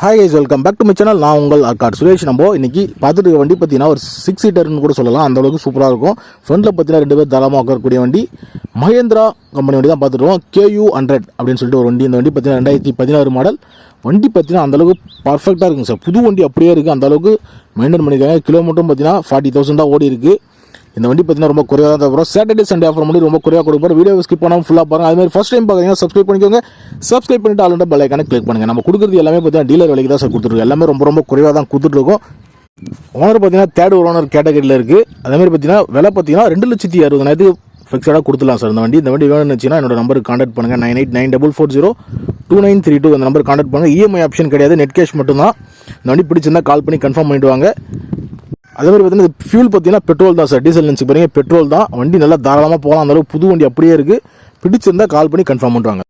Hi guys welcome back to my channel நான் உங்கள் accord Suresh நம்ம இன்றைக்கி பார்த்துட்டு இருக்க வண்டி பார்த்தீங்கன்னா ஒரு சிக்ஸ் சீட்டர்னு கூட சொல்லலாம். அந்த அளவுக்கு சூப்பராக இருக்கும். ஃப்ரண்ட்டில் பார்த்தீங்கன்னா ரெண்டு பேர் தளமாக உட்காரக்கூடிய வண்டி. மகேந்திரா கம்பெனி வண்டி தான் பார்த்துருவோம் கேயூ ஹண்ட்ரட் அப்படின்னு சொல்லிட்டு ஒரு வண்டி. இந்த வண்டி பார்த்தீங்கன்னா ரெண்டாயிரத்தி பதினாறு மாடல் வண்டி பார்த்தீங்கன்னா அந்தளவுக்கு பர்ஃபெக்டாக இருக்குங்க சார் புது வண்டி அப்படியே இருக்குது அந்த அளவுக்கு மெயின்டைன் பண்ணியிருக்காங்க கிலோமீட்டரும் பார்த்தீங்கன்னா ஃபார்ட்டி தௌசண்ட் தான் ஓடி இருக்குது இந்த வண்டி பார்த்தீங்கன்னா ரொம்ப குறைவாக தான் தரும் சாட்டர்டே சண்டே ஆஃபர் மட்டும் ரொம்ப குறைவாக கொடுப்போம் வீடியோ ஸ்கிப் பண்ணாமல் ஃபுல்லாக பாருங்கள் அது மாதிரி ஃபஸ்ட் டைம் பார்க்குறீங்கன்னா சப்ஸ்கிரைப் பண்ணிக்கோங்க. சப்ஸ்கிரைப் பண்ணிட்டு ஆளுண்ட பெல் ஐக்கான கிளிக் பண்ணுங்கள் நம்ம கொடுக்குறது எல்லாமே பார்த்தீங்கன்னா டீலர் விலைக்கு தான் சார் கொடுத்துருக்கோம் எல்லாமே ரொம்ப ரொம்ப குறைவாக தான் கொடுத்துட்ருக்கோம் ஓனர் பார்த்தீங்கன்னா தேர்ட் ஓனர் கேட்டகரியில் இருக்குது அதே மாதிரி பார்த்தீங்கன்னா விலை பார்த்தீங்கன்னா ரெண்டு லட்சத்தி அறுபதாயிரத்துக்கு ஃபிக்ஸடாக கொடுத்துலாம் சார் இந்த வண்டி. இந்த வண்டி வேணும்னு வச்சுன்னா என்னோட நம்பருக்கு காண்டாக்ட் பண்ணுங்கள் nine eight nine double four zero two nine three two அந்த நம்பர் காண்டாக்ட் பண்ணுங்கள் இஎம்ஐ ஆப்ஷன் கிடையாது. நெட் கேஷ் மட்டும்தான். இந்த வண்டி பிடிச்சிருந்தா கால் பண்ணி கன்ஃபார்ம் பண்ணிவிடுவாங்க அதே மாதிரி பார்த்தீங்கன்னா ஃபியூல் பார்த்தீங்கன்னா பெட்ரோல் தான் சார் டீசல் நினச்சி பாருங்கள் பெட்ரோல் தான். வண்டி நல்லா தாராளமாக போகலாம் அந்தளவுக்கு புது வண்டி அப்படியே இருக்குது பிடிச்சிருந்தால் கால் பண்ணி கன்ஃபார்ம் பண்ணுறாங்க